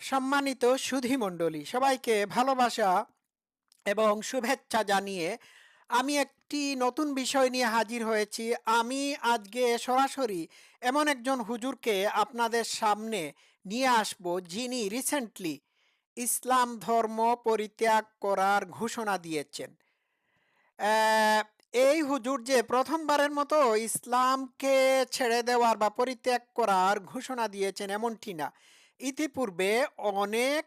সম্মানিত সুধী মণ্ডলী, সবাইকে ভালোবাসা এবং শুভেচ্ছা জানিয়ে আমি একটি নতুন বিষয় নিয়ে হাজির হয়েছি। আমি আজকে সরাসরি এমন একজন হুজুরকে আপনাদের সামনে নিয়ে আসব যিনি রিসেন্টলি ইসলাম ধর্ম পরিত্যাগ করার ঘোষণা দিয়েছেন। এই হুজুর যে প্রথমবারের মতো ইসলামকে ছেড়ে দেওয়ার বা পরিত্যাগ করার ঘোষণা দিয়েছেন এমনটি না। ইতিপূর্বে অনেক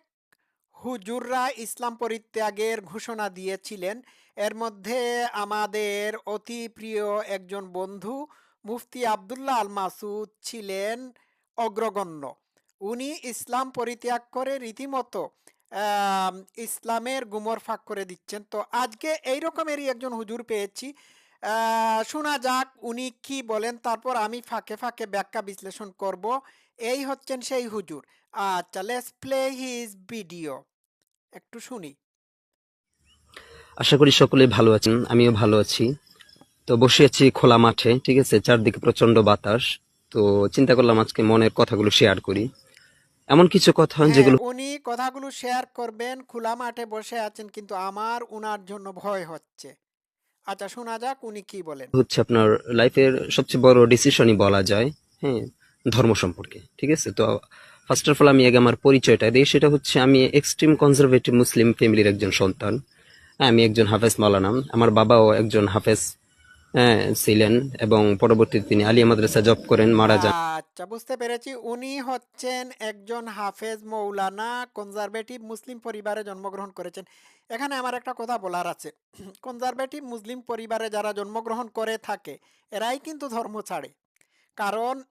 হুজুররা ইসলাম পরিত্যাগের ঘোষণা দিয়েছিলেন। এর মধ্যে আমাদের অতি প্রিয় একজন বন্ধু মুফতি আবদুল্লাহ আল মাসুদ ছিলেন অগ্রগণ্য। উনি ইসলাম পরিত্যাগ করে রীতিমতো ইসলামের গুমর ফাঁক করে দিচ্ছেন। তো আজকে এই রকমেরই একজন হুজুর পেয়েছি। শোনা যাক উনি কি বলেন, তারপর আমি ফাঁকে ফাঁকে ব্যাখ্যা বিশ্লেষণ করব। এই হচ্ছেন সেই হুজুর। আচ্ছা লেটস প্লে হিজ ভিডিও একটু শুনি। আশা করি সকলেই ভালো আছেন আমিও ভালো আছি। তো বসে আছি খোলা মাঠে ঠিক আছে? চারদিকে প্রচণ্ড বাতাস। তো চিন্তা করলাম আজকে মনের কথাগুলো শেয়ার করি। এমন কিছু কথা হ্যাঁ যেগুলো উনি কথাগুলো শেয়ার করবেন খোলা মাঠে বসে আছেন কিন্তু আমার উনার জন্য ভয় হচ্ছে। আচ্ছা শোনা যাক উনি কি বলেন। হচ্ছে আপনার লাইফের সবচেয়ে বড় ডিসিশনই বলা যায় হ্যাঁ ধর্ম সম্পর্কে ঠিক আছে? তো ফার্স্ট অফ অল আমি আগে আমার পরিচয়টা দিই। সেটা হচ্ছে আমি এক্সট্রিম কনজারভেটিভ মুসলিম ফ্যামিলির একজন সন্তান। আমি একজন হাফেজ মাওলানা। আমার বাবাও একজন হাফেজ হ্যাঁ, ছিলেন এবং পরবর্তীতে তিনি আলিয়া মাদ্রাসা জব করেন মারা যান। আচ্ছা বুঝতে পেরেছি। উনি হচ্ছেন একজন হাফেজ মৌলানা কনজারভেটিভ মুসলিম পরিবারে জন্মগ্রহণ করেছেন। এখানে আমার একটা কথা বলার আছে। কনজারভেটিভ মুসলিম পরিবারে যারা জন্মগ্রহণ করে থাকে এরাই কিন্তু ধর্ম ছাড়ে। কারণ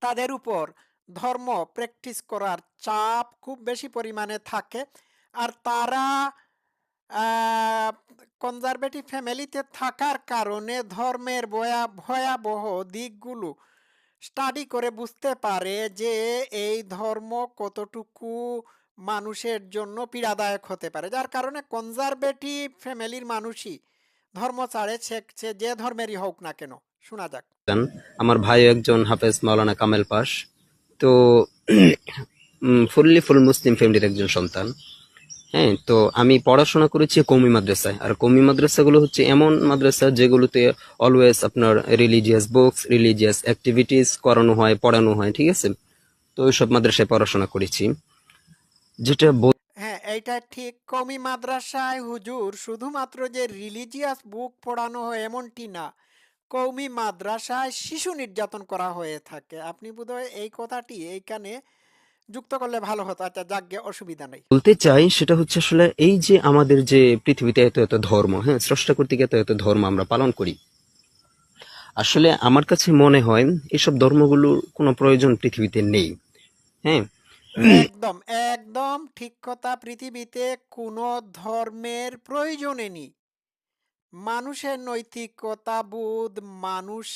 তাদের উপর ধর্ম প্র্যাকটিস করার চাপ খুব বেশি পরিমাণে থাকে। আর তারা কনজারভেটিভ ফ্যামিলিতে থাকার কারণে ধর্মের বয়া ভয়াবহ দিকগুলো স্টাডি করে বুঝতে পারে যে এই ধর্ম কতটুকু মানুষের জন্য পীড়াদায়ক হতে পারে। যার কারণে কনজারভেটিভ ফ্যামিলির মানুষই ধর্ম ছাড়ে, সে যে ধর্মেরই হোক না কেন। শোনা যাক। আমার ভাই একজন হাফেজ মাওলানা কামেল পাশ। তো ফুললি ফুল মুসলিম ফ্যামিলির একজন সন্তান। হ্যাঁ তো আমি পড়াশোনা করেছি কৌমি মাদ্রাসায়। আর কৌমি মাদ্রাসাগুলো হচ্ছে এমন মাদ্রাসা যেগুলোতে অলওয়েজ আপনার রিলিজিয়াস বুকস রিলিজিয়াস অ্যাক্টিভিটিস করানো হয়, পড়ানো হয়, ঠিক আছে? তো ওইসব মাদ্রাসায় পড়াশোনা করেছি। যেটা হ্যাঁ এইটা ঠিক। কমি মাদ্রাসায় হুজুর শুধুমাত্র যে রিলিজিয়াস বুক পড়ানো হয় এমনটি না। কৌমি মাদ্রাসায় শিশু নির্যাতন করা হয়ে থাকে। আপনি বোধহয় এই কথাটি এইখানে যুক্ত করলে ভালো হতো। আচ্ছা যাজ্ঞে অসুবিধা নেই। বলতে চাই সেটা হচ্ছে আসলে এই যে আমাদের যে পৃথিবীতে এত এত ধর্ম হ্যাঁ স্রষ্টা কর্তৃক এত এত ধর্ম আমরা পালন করি। আসলে আমার কাছে মনে হয় এসব ধর্মগুলোর কোনো প্রয়োজন পৃথিবীতে নেই। হ্যাঁ? একদম একদম ঠিক কথা। পৃথিবীতে কোনো ধর্মের প্রয়োজনে নেই। মানুষের নৈতিকতা বোধ, মানুষ,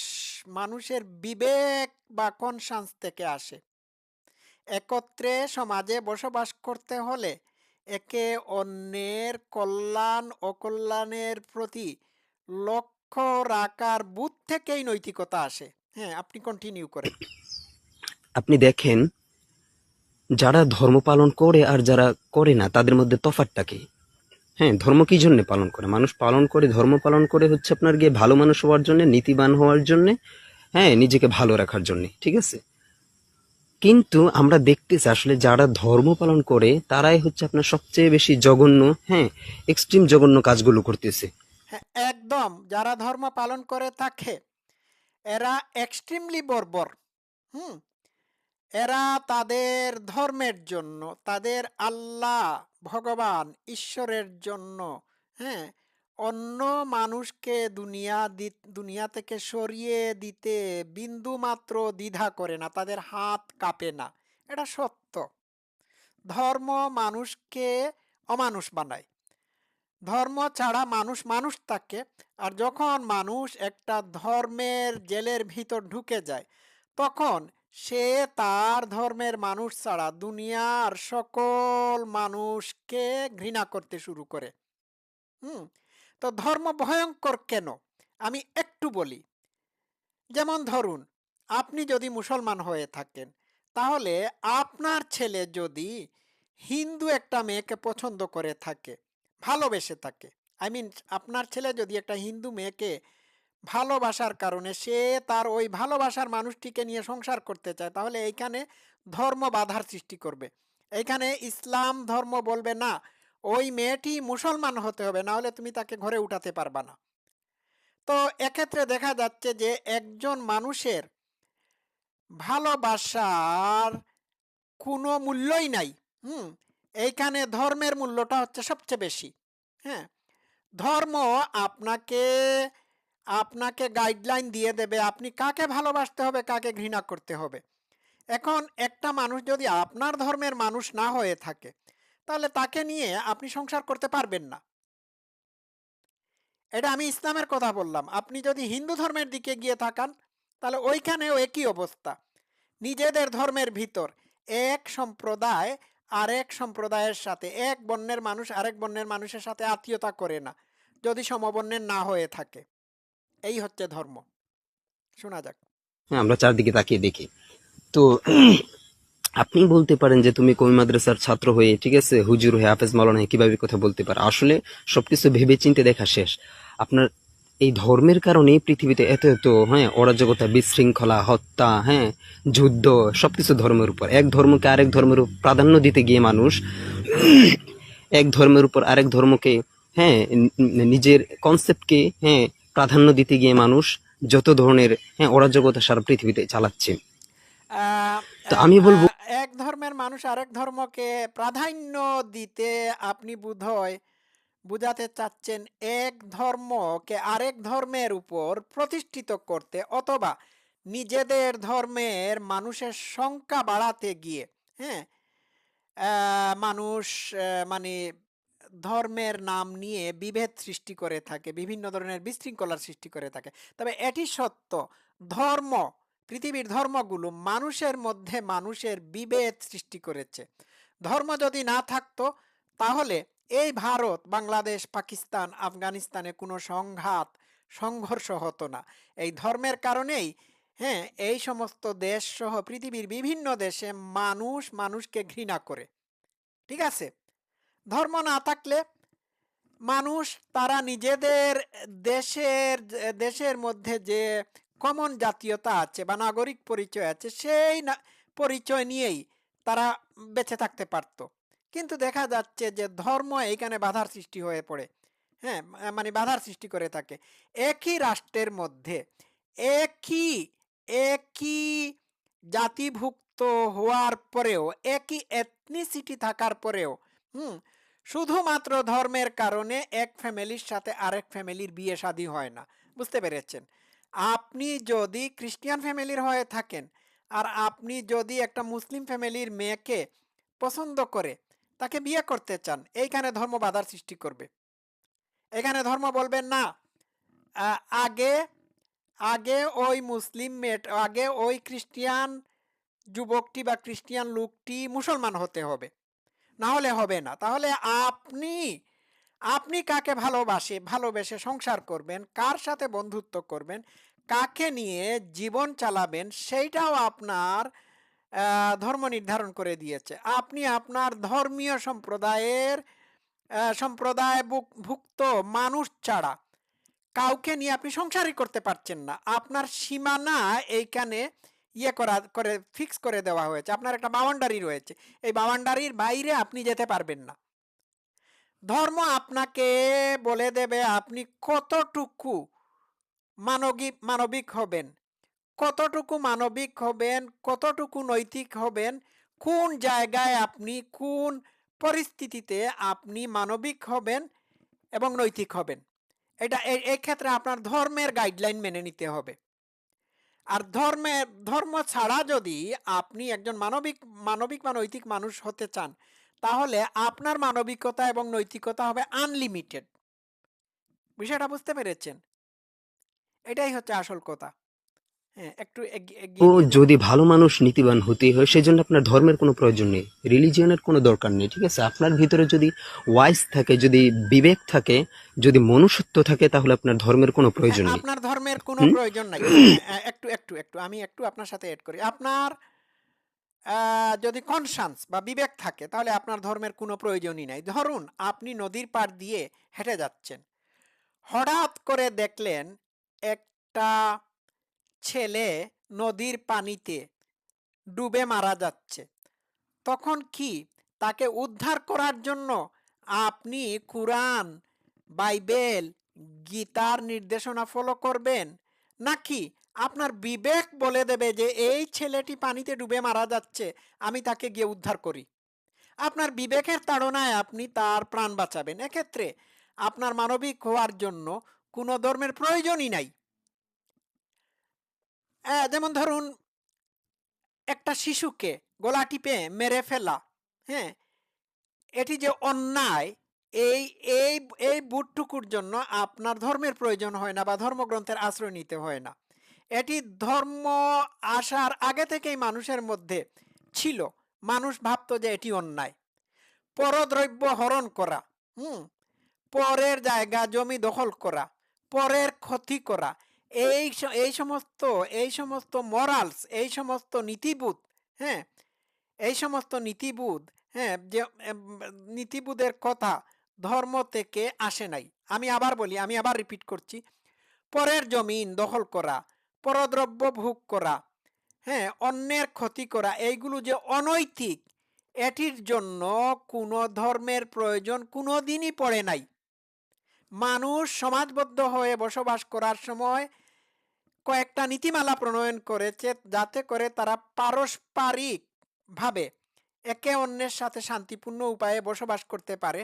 মানুষের বিবেক বা কনসান্স থেকে আসে। একত্রে সমাজে বসবাস করতে হলে একে অন্যের কল্যাণ, অকল্যাণের প্রতি লক্ষ্য রাখার বুধ থেকেই নৈতিকতা আসে। হ্যাঁ আপনি কন্টিনিউ করেন আপনি দেখেন, যারা ধর্ম পালন করে আর যারা করে না, তাদের মধ্যে তফাৎটা কি? হ্যাঁ ধর্ম কি জন্য পালন করে? মানুষ পালন করে, ধর্ম পালন করে হচ্ছে আপনার গিয়ে ভালো মানুষ হওয়ার জন্য, নীতিবান হওয়ার জন্য হ্যাঁ নিজেকে ভালো রাখার জন্য, ঠিক আছে? কিন্তু আমরা দেখতেছি আসলে যারা ধর্ম পালন করে, তারাই হচ্ছে আপনার সবচেয়ে বেশি জঘন্য হ্যাঁ এক্সট্রিম জঘন্য কাজগুলো করতেছে। হ্যাঁ একদম। যারা ধর্ম পালন করে থাকে, এরা এক্সট্রিমলি বর্বর, হুম? এরা তাদের ধর্মের জন্য, তাদের আল্লাহ, ভগবান, ঈশ্বরের জন্য হ্যাঁ? অন্য মানুষকে দুনিয়া দি- দুনিয়া থেকে সরিয়ে দিতে বিন্দু মাত্র দ্বিধা করে না, তাদের হাত কাঁপে না। এটা সত্য। ধর্ম মানুষকে অমানুষ বানায়। ধর্ম ছাড়া মানুষ মানুষ থাকে, আর যখন মানুষ একটা ধর্মের জেলের ভিতর ঢুকে যায়, তখন সে তার ধর্মের মানুষ ছাড়া দুনিয়ার সকল মানুষকে ঘৃণা করতে শুরু করে। হুম, তো ধর্ম ভয়ঙ্কর কেন? আমি একটু বলি। যেমন ধরুন, আপনি যদি মুসলমান হয়ে থাকেন, তাহলে আপনার ছেলে যদি হিন্দু একটা মেয়েকে পছন্দ করে থাকে, ভালোবেসে থাকে, আই মিন আপনার ছেলে যদি একটা হিন্দু মেয়েকে ভালোবাসার কারণে সে তার ওই ভালোবাসার মানুষটিকে নিয়ে সংসার করতে চায়, তাহলে এইখানে ধর্ম বাধার সৃষ্টি করবে। এইখানে ইসলাম ধর্ম বলবে, না, ওই মেয়েটি মুসলমান হতে হবে না হলে তুমি তাকে ঘরে উঠাতে পারবা না। তো এক্ষেত্রে দেখা যাচ্ছে যে একজন মানুষের ভালোবাসার কোনো মূল্যই নাই, হুম? এইখানে ধর্মের মূল্যটা হচ্ছে সবচেয়ে বেশি হ্যাঁ? ধর্ম আপনাকে আপনাকে গাইডলাইন দিয়ে দেবে, আপনি কাকে ভালোবাসতে হবে, কাকে ঘৃণা করতে হবে। এখন একটা মানুষ যদি আপনার ধর্মের মানুষ না হয়ে থাকে, তাহলে তাকে নিয়ে আপনি সংসার করতে পারবেন না। এটা আমি ইসলামের কথা বললাম। আপনি যদি হিন্দু ধর্মের দিকে গিয়ে থাকান তাহলে ওইখানেও একই অবস্থা। নিজেদের ধর্মের ভিতর এক সম্প্রদায় আরেক সম্প্রদায়ের সাথে, এক বর্ণের মানুষ আরেক বর্ণের মানুষের সাথে আত্মীয়তা করে না, যদি সমবর্ণের না হয়ে থাকে। এই হচ্ছে ধর্ম। শোনা যাক। হ্যাঁ আমরা চারদিকে তাকিয়ে দেখি। তো আপনি বলতে পারেন যে তুমি কমি মাদ্রাসার ছাত্র হয়ে, ঠিক আছে, হুজুর হয়ে, হাফেজ মালানা হয়ে কীভাবে কথা বলতে পারো? আসলে সবকিছু ভেবে চিন্তে দেখা শেষ। আপনার এই ধর্মের কারণে পৃথিবীতে এত এত হ্যাঁ অরাজকতা, বিশৃঙ্খলা, হত্যা হ্যাঁ যুদ্ধ, সবকিছু ধর্মের উপর। এক ধর্মকে আরেক ধর্মের প্রাধান্য দিতে গিয়ে মানুষ এক ধর্মের উপর আরেক ধর্মকে হ্যাঁ নিজের কনসেপ্টকে হ্যাঁ প্রাধান্য দিতে গিয়ে মানুষ যত ধরনের হ্যাঁ অরাজকতা সারা পৃথিবীতে চালাচ্ছে। তো আমি বলব এক ধর্মের মানুষ আরেক ধর্মকে প্রাধান্য দিতে আপনি বোধহয় বুঝাতে চাচ্ছেন এক ধর্মকে আরেক ধর্মের উপর প্রতিষ্ঠিত করতে অথবা নিজেদের ধর্মের মানুষের সংখ্যা বাড়াতে গিয়ে হ্যাঁ মানুষ মানে ধর্মের নাম নিয়ে বিভেদ সৃষ্টি করে থাকে, বিভিন্ন ধরনের বিশৃঙ্খলার সৃষ্টি করে থাকে। তবে এটি সত্য, ধর্ম, পৃথিবীর ধর্মগুলো মানুষের মধ্যে মানুষের বিভেদ সৃষ্টি করেছে। ধর্ম যদি না থাকতো, তাহলে এই ভারত, বাংলাদেশ, পাকিস্তান, আফগানিস্তানে কোনো সংঘাত, সংঘর্ষ হতো না। এই ধর্মের কারণেই হ্যাঁ এই সমস্ত দেশ সহ পৃথিবীর বিভিন্ন দেশে মানুষ মানুষকে ঘৃণা করে। ঠিক আছে? ধর্ম না থাকলে মানুষ তারা নিজেদের দেশের দেশের মধ্যে যে কমন জাতীয়তা আছে বা নাগরিক পরিচয় আছে, সেই পরিচয় নিয়েই তারা বেঁচে থাকতে পারত। কিন্তু দেখা যাচ্ছে যে ধর্ম এইখানে বাধার সৃষ্টি হয়ে পড়ে। হ্যাঁ মানে বাধার সৃষ্টি করে থাকে। একই রাষ্ট্রের মধ্যে একই একই জাতিভুক্ত হওয়ার পরেও, একই এথনিসিটি থাকার পরেও, হুম শুধুমাত্র ধর্মের কারণে এক ফ্যামিলির সাথে আরেক ফ্যামিলির বিয়ে শাদী হয় না। বুঝতে পেরেছেন? আপনি যদি খ্রিস্টিয়ান ফ্যামিলির হয়ে থাকেন আর আপনি যদি একটা মুসলিম ফ্যামিলির মেয়েকে পছন্দ করে তাকে বিয়ে করতে চান, এইখানে ধর্ম বাধার সৃষ্টি করবে। এখানে ধর্ম বলবেন না আগে আগে ওই মুসলিম মেয়ে আগে ওই খ্রিস্টিয়ান যুবকটি বা খ্রিস্টিয়ান লোকটি মুসলমান হতে হবে। না হলে হবে না। তাহলে আপনি আপনি কাকে ভালোবাসে, ভালোবেসে সংসার করবেন, কার সাথে বন্ধুত্ব করবেন, কাকে নিয়ে জীবন চালাবেন, সেইটাও আপনার ধর্ম নির্ধারণ করে দিয়েছে। আপনি আপনার ধর্মীয় সম্প্রদায়ের সম্প্রদায় ভুক- ভুক্ত মানুষ ছাড়া কাউকে নিয়ে আপনি সংসারই করতে পারছেন না। আপনার সীমানা এইখানে ইয়ে করা, করে ফিক্স করে দেওয়া হয়েছে। আপনার একটা বাউন্ডারি রয়েছে। এই বাউন্ডারির বাইরে আপনি যেতে পারবেন না। ধর্ম আপনাকে বলে দেবে আপনি কতটুকু মানবিক মানবিক হবেন। কতটুকু মানবিক হবেন, কতটুকু নৈতিক হবেন, কোন জায়গায় আপনি, কোন পরিস্থিতিতে আপনি মানবিক হবেন এবং নৈতিক হবেন। এটা এই ক্ষেত্রে আপনার ধর্মের গাইডলাইন মেনে নিতে হবে। আর ধর্মে, ধর্ম ছাড়া যদি আপনি একজন মানবিক মানবিক বা নৈতিক মানুষ হতে চান, তাহলে আপনার মানবিকতা এবং নৈতিকতা হবে আনলিমিটেড বিষয়টা বুঝতে পেরেছেন? এটাই হচ্ছে আসল কথা। ও এগিয়ে যদি ভালো মানুষ নীতিবান হতে হয় সেজন্য আপনার ধর্মের কোনো প্রয়োজন নেই। রিলিজিয়নের কোনো দরকার নেই ঠিক আছে? আপনার ভিতরে যদি ওয়াইস থাকে যদি বিবেক থাকে যদি মনুষ্যত্ব থাকে তাহলে আপনার ধর্মের কোনো প্রয়োজন হ্যাঁ, নেই। আপনার ধর্মের কোনো প্রয়োজন নাই। হ্যাঁ, একটু একটু একটু আমি একটু আপনার সাথে এড করি। আপনার যদি কনসান্স বা বিবেক থাকে তাহলে আপনার ধর্মের কোনো প্রয়োজনই নাই। ধরুন আপনি নদীর পাড় দিয়ে হেঁটে যাচ্ছেন। হঠাৎ করে দেখলেন একটা ছেলে নদীর পানিতে ডুবে মারা যাচ্ছে। তখন কি তাকে উদ্ধার করার জন্য আপনি কুরআন, বাইবেল, গীতার নির্দেশনা ফলো করবেন? নাকি আপনার বিবেক বলে দেবে যে, এই ছেলেটি পানিতে ডুবে মারা যাচ্ছে, আমি তাকে গিয়ে উদ্ধার করি আপনার বিবেকের তাড়নায় আপনি তার প্রাণ বাঁচাবেন। এক্ষেত্রে আপনার মানবিক হওয়ার জন্য কোনো ধর্মের প্রয়োজনই নাই। যেমন ধরুন, একটা শিশুকে গলা টিপে মেরে ফেলা হ্যাঁ? এটি যে অন্যায়, এই এই এই বুটটুকুর জন্য আপনার ধর্মের প্রয়োজন হয় না বা ধর্মগ্রন্থের আশ্রয় নিতে হয় না। এটি ধর্ম আসার আগে থেকেই মানুষের মধ্যে ছিল। মানুষ ভাবতো যে এটি অন্যায়। পরদ্রব্য হরণ করা, হুম? পরের জায়গা জমি দখল করা, পরের ক্ষতি করা এই এই সমস্ত এই সমস্ত মরালস এই সমস্ত নীতিবোধ হ্যাঁ? এই সমস্ত নীতিবোধ হ্যাঁ? যে নীতিবোধের কথা ধর্ম থেকে আসে নাই। আমি আবার বলি, আমি আবার রিপিট করছি। পরের জমিন দখল করা, পরদ্রব্য ভোগ করা হ্যাঁ? অন্যের ক্ষতি করা, এইগুলো যে অনৈতিক, এটির জন্য কোনো ধর্মের প্রয়োজন কোনো দিনই পড়ে নাই। মানুষ সমাজবদ্ধ হয়ে বসবাস করার সময় কয়েকটা নীতিমালা প্রণয়ন করেছে যাতে করে তারা পারস্পরিক ভাবে একে অন্যের সাথে শান্তিপূর্ণ উপায়ে বসবাস করতে পারে।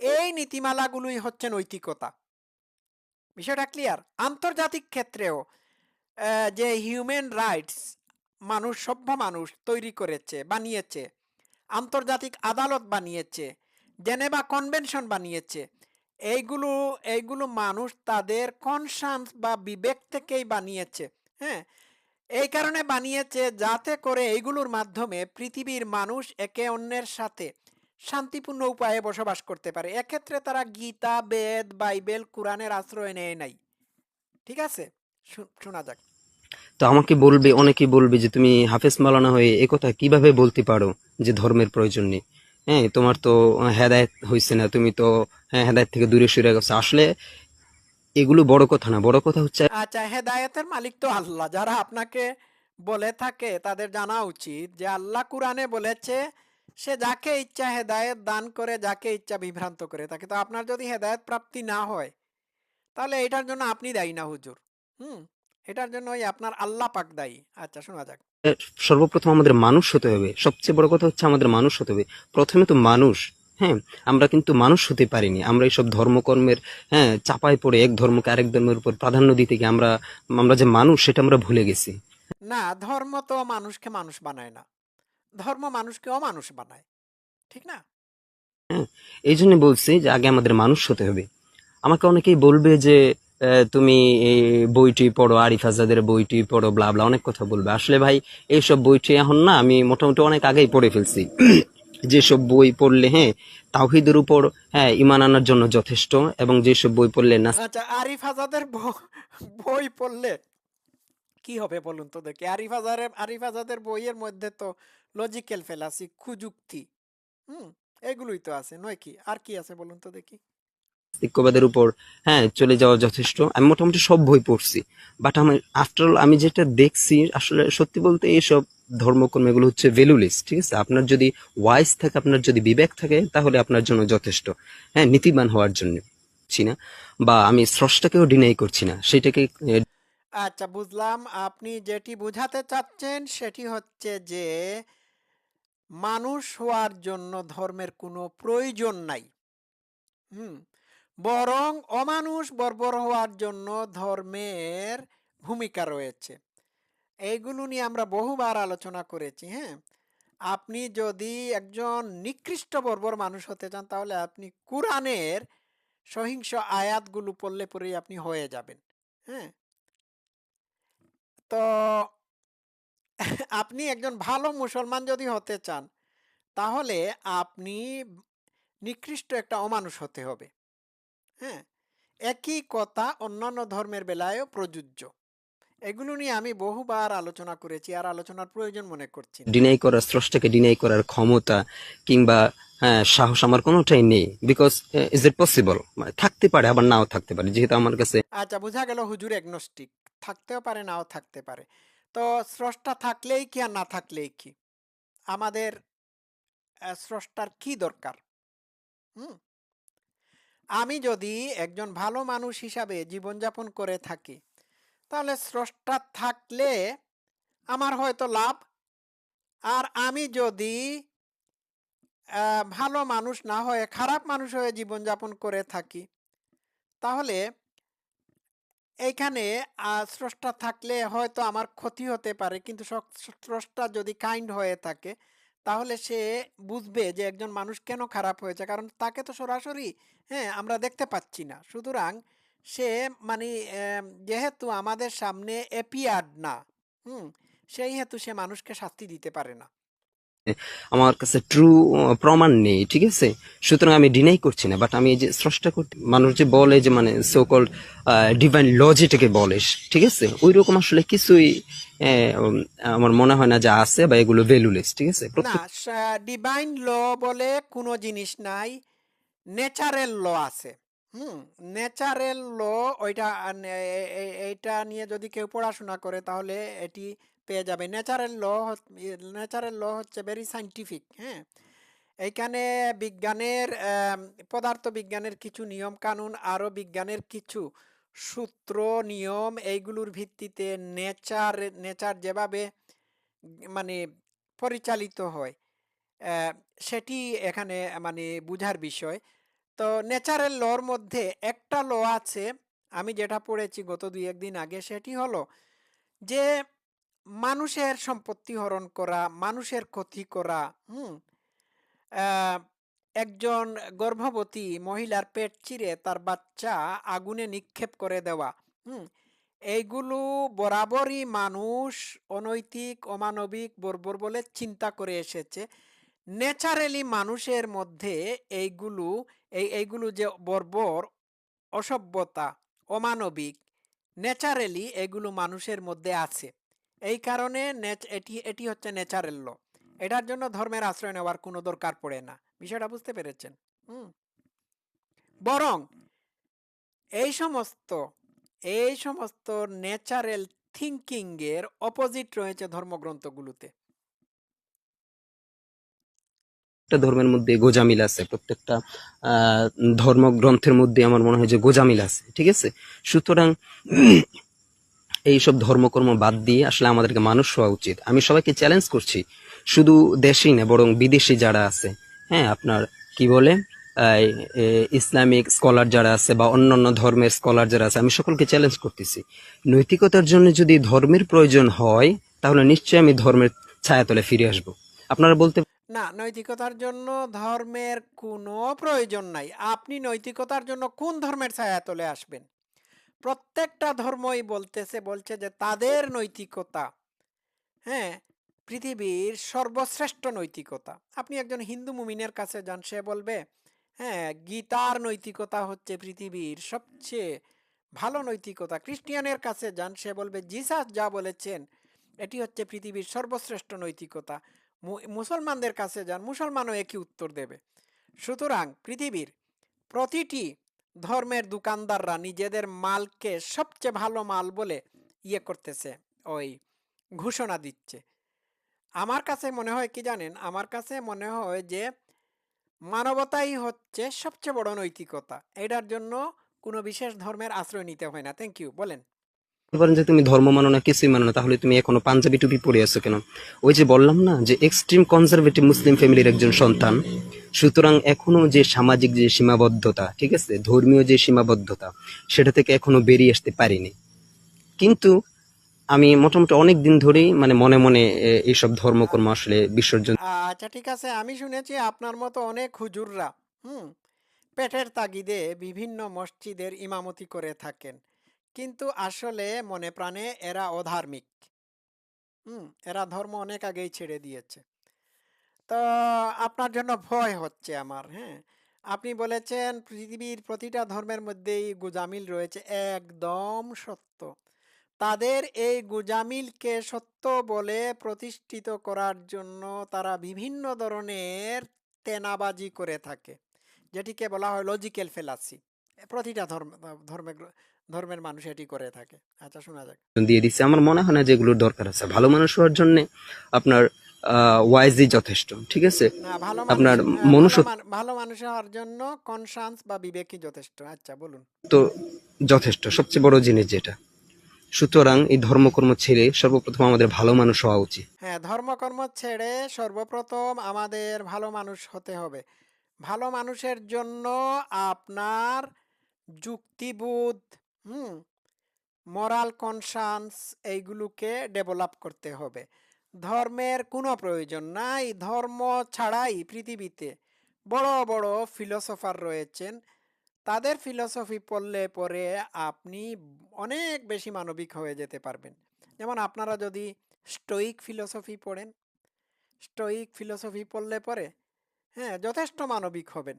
এই নীতিমালাগুলোই হচ্ছে নৈতিকতা বিষয়টা ক্লিয়ার আন্তর্জাতিক ক্ষেত্রেও যে হিউম্যান রাইটস মানুষ, সভ্য মানুষ তৈরি করেছে, বানিয়েছে, আন্তর্জাতিক আদালত বানিয়েছে, জেনেভা কনভেনশন বানিয়েছে এইগুলো এইগুলো মানুষ তাদের কনসান্স বা বিবেক থেকেই বানিয়েছে হ্যাঁ? এই কারণে বানিয়েছে যাতে করে এইগুলোর মাধ্যমে পৃথিবীর মানুষ একে অন্যের সাথে শান্তিপূর্ণ উপায়ে বসবাস করতে পারে। এক্ষেত্রে তারা গীতা, বেদ, বাইবেল, কোরআনের আশ্রয় নেয় নাই। ঠিক আছে? শোনা যাক। তো আমাকে বলবে অনেকে বলবে যে তুমি হাফেজ মালানা হয়ে একথা কীভাবে বলতে পারো যে ধর্মের প্রয়োজন নেই? হ্যাঁ তোমার তো হেদায়ত হয়েছে না, তুমি তো হ্যাঁ হেদায়ত থেকে দূরে সরে গেছো। আসলে এগুলো বড় কথা না, বড় কথা হচ্ছে আচ্ছা হেদায়েতের মালিক তো আল্লাহ। যারা আপনাকে বলে থাকে, তাদের জানা উচিত যে আল্লাহ কুরআনে বলেছে, সে যাকে ইচ্ছা হেদায়েত দান করে, যাকে ইচ্ছা বিভ্রান্ত করে থাকে। তো আপনার যদি হেদায়েত প্রাপ্তি না হয়, তাহলে এটার জন্য আপনি দায়ী না, হুজুর। হুম, এটার জন্য ওই আপনার আল্লাহ পাক দায়ী। আচ্ছা শোনা যাক। সর্বপ্রথম আমাদের মানুষ হতে হবে। সবচেয়ে বড় কথা হচ্ছে আমাদের মানুষ হতে হবে। প্রথমে তো মানুষ হ্যাঁ? আমরা কিন্তু মানুষ হতে পারিনি। আমরা এইসব ধর্মকর্মের হ্যাঁ চাপায় পড়ে এক ধর্মকে আরেক ধর্মের উপর প্রাধান্য দিতে গিয়ে আমরা আমরা যে মানুষ সেটা আমরা ভুলে গেছি। না ধর্ম তো মানুষকে মানুষ বানায় না। ধর্ম মানুষকে অমানুষ বানায়। ঠিক না? হ্যাঁ এই জন্য বলছি যে আগে আমাদের মানুষ হতে হবে। আমাকে অনেকেই বলবে যে তুমি বইটি পড়ো, আরিফ আজাদের বইটি পড়ো, ব্লা ব্লা, অনেক কথা বলবে। আসলে ভাই, এইসব বইটি এখন না, আমি মোটামুটি অনেক আগেই পড়ে ফেলছি। যেসব বই পড়লে হ্যাঁ তাওহিদের উপর হ্যাঁ ইমান আনার জন্য যথেষ্ট, এবং যেসব বই পড়লে না আচ্ছা আরিফ আজাদের বই পড়লে কি হবে বলুন তো দেখি? আরিফ আজারের, আরিফ আজাদের বইয়ের মধ্যে তো লজিক্যাল ফেলাসি কুযুক্তি, হুম, এগুলোই তো আছে, নয় কি? আর কি আছে বলুন তো দেখি? নাস্তিক্যবাদের উপর হ্যাঁ চলে যাওয়া যথেষ্ট। আমি মোটামুটি সব বই পড়ছি। বাট আমি আফটার অল আমি যেটা দেখছি, আসলে সত্যি বলতে এইসব ধর্মকর্ম এগুলো হচ্ছে ভ্যালুলেস ঠিক আছে? আপনার যদি ওয়াইজ থাকে, আপনার যদি বিবেক থাকে, তাহলে আপনার জন্য যথেষ্ট। হ্যাঁ নীতিবান হওয়ার জন্য। না। বা আমি স্রষ্টাকেও ডিনাই করছি না। সেটাকে আচ্ছা বুঝলাম। আপনি যেটি বোঝাতে চাচ্ছেন, সেটি হচ্ছে যে, মানুষ হওয়ার জন্য ধর্মের কোনো প্রয়োজন নাই। হুম? বরং অমানুষ বর্বর হওয়ার জন্য ধর্মের ভূমিকা রয়েছে। এইগুলো নিয়ে আমরা বহুবার আলোচনা করেছি হ্যাঁ? আপনি যদি একজন নিকৃষ্ট বর্বর মানুষ হতে চান, তাহলে আপনি কোরআনের সহিংস আয়াতগুলো পড়লে পরেই আপনি হয়ে যাবেন হ্যাঁ? তো আপনি একজন ভালো মুসলমান যদি হতে চান, তাহলে আপনি নিকৃষ্ট একটা অমানুষ হতে হবে। হ্যাঁ একই কথা অন্যান্য ধর্মের বেলায়ও প্রযোজ্য। এগুলো নিয়ে আমি বহুবার আলোচনা করেছি আর আলোচনার প্রয়োজন মনে করছি ডিনাই করার স্রষ্টাকে ডিনাই করার ক্ষমতা কিংবা হ্যাঁ, সাহস আমার কোনোটাই নেই বিকজ ইজ ইট পসিবল মানে থাকতে পারে আবার নাও থাকতে পারে। যেহেতু আমার কাছে আচ্ছা বোঝা গেল হুজুর এগনোস্টিক থাকতেও পারে নাও থাকতে পারে। তো স্রষ্টা থাকলেই কি আর না থাকলেই কি? আমাদের স্রষ্টার কি দরকার? হুম? আমি যদি একজন ভালো মানুষ হিসাবে জীবনযাপন করে থাকি, তাহলে স্রষ্টা থাকলে আমার হয়তো লাভ। আর আমি যদি ভালো মানুষ না হয়ে খারাপ মানুষ হয়ে জীবনযাপন করে থাকি, তাহলে এইখানে স্রষ্টা থাকলে হয়তো আমার ক্ষতি হতে পারে। কিন্তু স্রষ্টা যদি কাইন্ড হয়ে থাকে তাহলে সে বুঝবে যে একজন মানুষ কেন খারাপ হয়েছে। কারণ তাকে তো সরাসরি হ্যাঁ আমরা দেখতে পাচ্ছি না। সুতরাং সে মানে যেহেতু আমাদের সামনে এপিয়ার্ড না, হুম সেই হেতু সে মানুষকে শাস্তি দিতে পারে না। আমার কাছে ট্রু প্রমাণ নেই ঠিক আছে? সুতরাং আমি ডিনাই করছি না বাট আমি এই যে স্রষ্টা করতে মানুষ যে বলে যে মানে সো কল্ড ডিভাইন ল যেটাকে বলে ঠিক আছে? ওই রকম আসলে কিছুই আমার মনে হয় না যে আছে বা এগুলো ভ্যালুলেস ঠিক আছে? ডিভাইন ল বলে কোনো জিনিস নাই ন্যাচারাল ল আছে। হুম ন্যাচারাল ল ওইটা এইটা নিয়ে যদি কেউ পড়াশোনা করে তাহলে এটি পেয়ে যাবে। ন্যাচারাল ল ন্যাচারাল ল হচ্ছে ভেরি সাইন্টিফিক হ্যাঁ? এইখানে বিজ্ঞানের পদার্থ বিজ্ঞানের কিছু নিয়ম কানুন আরও বিজ্ঞানের কিছু সূত্র, নিয়ম, এইগুলোর ভিত্তিতে নেচার নেচার যেভাবে মানে পরিচালিত হয় সেটি এখানে মানে বুঝার বিষয়। তো ন্যাচারাল লর মধ্যে একটা ল আছে, আমি যেটা পড়েছি গত দুই একদিন আগে, সেটি হলো যে মানুষের সম্পত্তি হরণ করা, মানুষের ক্ষতি করা, হুম? একজন গর্ভবতী মহিলার পেট চিরে তার বাচ্চা আগুনে নিক্ষেপ করে দেওয়া, হুম? এইগুলো বরাবরই মানুষ অনৈতিক, অমানবিক, বর্বর বলে চিন্তা করে এসেছে। ন্যাচারালি মানুষের মধ্যে এইগুলো, এই, এইগুলো যে বর্বর, অসভ্যতা, অমানবিক, ন্যাচারালি এগুলো মানুষের মধ্যে আছে। এই কারণে এটি এটি হচ্ছে ন্যাচারাল ল এটার জন্য ধর্মের আশ্রয় নেওয়ার কোনো দরকার পড়ে না। বিষয়টা বুঝতে পেরেছেন? হুম। বরং এই সমস্ত এই সমস্ত ন্যাচারাল থিঙ্কিং এর অপোজিট রয়েছে ধর্মগ্রন্থগুলোতে। প্রত্যেকটা ধর্মের মধ্যে গোজামিল আছে। প্রত্যেকটা আহ, ধর্মগ্রন্থের মধ্যে আমার মনে হয় যে গোজামিল আছে। ঠিক আছে? সুতরাং এইসব ধর্মকর্ম বাদ দিয়ে আসলে আমাদেরকে মানুষ হওয়া উচিত। আমি সবাইকে চ্যালেঞ্জ করছি, শুধু দেশেই না, বরং বিদেশি যারা আছে হ্যাঁ আপনার কি বলে ইসলামিক স্কলার যারা আছে বা অন্যান্য ধর্মের স্কলার যারা আছে, আমি সকলকে চ্যালেঞ্জ করতেছি। নৈতিকতার জন্য যদি ধর্মের প্রয়োজন হয়, তাহলে নিশ্চয়ই আমি ধর্মের ছায়াতলে ফিরে আসব। আপনারা বলতে না, নৈতিকতার জন্য ধর্মের কোনো প্রয়োজন নাই। আপনি নৈতিকতার জন্য কোন ধর্মের ছায়াতলে আসবেন? প্রত্যেকটা ধর্মই বলতেছে, বলছে যে তাদের নৈতিকতা হ্যাঁ? পৃথিবীর সর্বশ্রেষ্ঠ নৈতিকতা। আপনি একজন হিন্দু মুমিনের কাছে যান, সে বলবে হ্যাঁ গীতার নৈতিকতা হচ্ছে পৃথিবীর সবচেয়ে ভালো নৈতিকতা। খ্রিস্টিয়ানের কাছে যান, সে বলবে, জিসাস যা বলেছেন, এটি হচ্ছে পৃথিবীর সর্বশ্রেষ্ঠ নৈতিকতা। মুসলমানদের কাছে যান, মুসলমানও একই উত্তর দেবে। সুতরাং পৃথিবীর প্রতিটি ধর্মের দোকানদাররা নিজেদের মালকে সবচেয়ে ভালো মাল বলে ইয়ে করতেছে, ওই ঘোষণা দিচ্ছে। আমার কাছে মনে হয় কি জানেন? আমার কাছে মনে হয় যে মানবতাই হচ্ছে সবচেয়ে বড় নৈতিকতা। এটার জন্য কোনো বিশেষ ধর্মের আশ্রয় নিতে হয় না। থ্যাংক ইউ বলেন। পারেন যে তুমি ধর্ম মানো না, কিছুই মানো না, তাহলে তুমি এখনও পাঞ্জাবি টুপি পরে আছো কেন? ওই যে বললাম না যে এক্সট্রিম কনজারভেটিভ মুসলিম ফ্যামিলির একজন সন্তান, সুতরাং এখনও যে সামাজিক যে সীমাবদ্ধতা, ঠিক আছে, ধর্মীয় যে সীমাবদ্ধতা, সেটা থেকে এখনও বেরিয়ে আসতে পারিনি। কিন্তু আমি মোটামুটি অনেক দিন ধরেই মানে মনে মনে এইসব ধর্মকর্ম আসলে বিসর্জন আচ্ছা ঠিক আছে, আমি শুনেছি আপনার মতো অনেক হুজুররা, হুম, পেটের তাগিদে বিভিন্ন মসজিদের ইমামতি করে থাকেন। কিন্তু আসলে মনে প্রাণে এরা অধার্মিক। হুম, এরা ধর্ম অনেক আগেই ছেড়ে দিয়েছে। তো আপনার জন্য ভয় হচ্ছে আমার হ্যাঁ? আপনি বলেছেন পৃথিবীর প্রতিটা ধর্মের মধ্যেই গুজামিল রয়েছে। একদম সত্য। তাদের এই গুজামিলকে সত্য বলে প্রতিষ্ঠিত করার জন্য তারা বিভিন্ন ধরনের তেনাবাজি করে থাকে। যেটিকে বলা হয় লজিক্যাল ফেলাসি প্রতিটা ধর্ম, ধর্মের ধর্মের মানুষ এটি করে থাকে। আচ্ছা শোনা যাক। দিয়ে দিচ্ছে আমার মনে হয় না যেগুলোর দরকার আছে। ভালো মানুষ হওয়ার জন্য আপনার ওয়াইজই যথেষ্ট ঠিক আছে? আপনার মনুষ্য ভালো ভালো মানুষ হওয়ার জন্য কনসান্স বা বিবেকই যথেষ্ট। আচ্ছা বলুন। তো যথেষ্ট সবচেয়ে বড় জিনিস যেটা। সুতরাং এই ধর্মকর্ম ছেড়ে সর্বপ্রথম আমাদের ভালো মানুষ হওয়া উচিত। হ্যাঁ ধর্মকর্ম ছেড়ে সর্বপ্রথম আমাদের ভালো মানুষ হতে হবে। ভালো মানুষের জন্য আপনার যুক্তিবোধ হুম মরাল কনসান্স এইগুলোকে ডেভেলপ করতে হবে। ধর্মের কোনো প্রয়োজন নাই, ধর্ম ছাড়াই পৃথিবীতে। বড় বড় ফিলোসফার রয়েছেন। তাদের ফিলোসফি পড়লে পরে আপনি অনেক বেশি মানবিক হয়ে যেতে পারবেন। যেমন আপনারা যদি স্টোইক ফিলোসফি পড়েন স্টোইক ফিলোসফি পড়লে পরে হ্যাঁ যথেষ্ট মানবিক হবেন।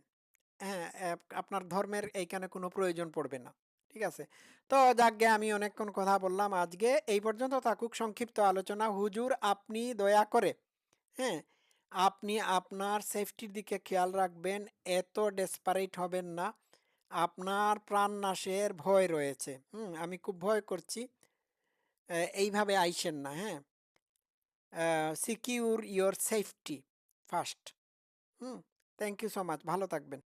হ্যাঁ আপনার ধর্মের এইখানে কোনো প্রয়োজন পড়বে না। ঠিক আছে? তো যাকে আমি অনেকক্ষণ কথা বললাম আজকে। এই পর্যন্ত থাকুক সংক্ষিপ্ত আলোচনা। হুজুর, আপনি দয়া করে হ্যাঁ আপনি আপনার সেফটির দিকে খেয়াল রাখবেন। এত ডেসপারেট হবেন না। আপনার প্রাণ নাশের ভয় রয়েছে। হুম, আমি খুব ভয় করছি। এইভাবে আইসেন না হ্যাঁ? Secure your safety first hmm thank you so much ভালো থাকবেন।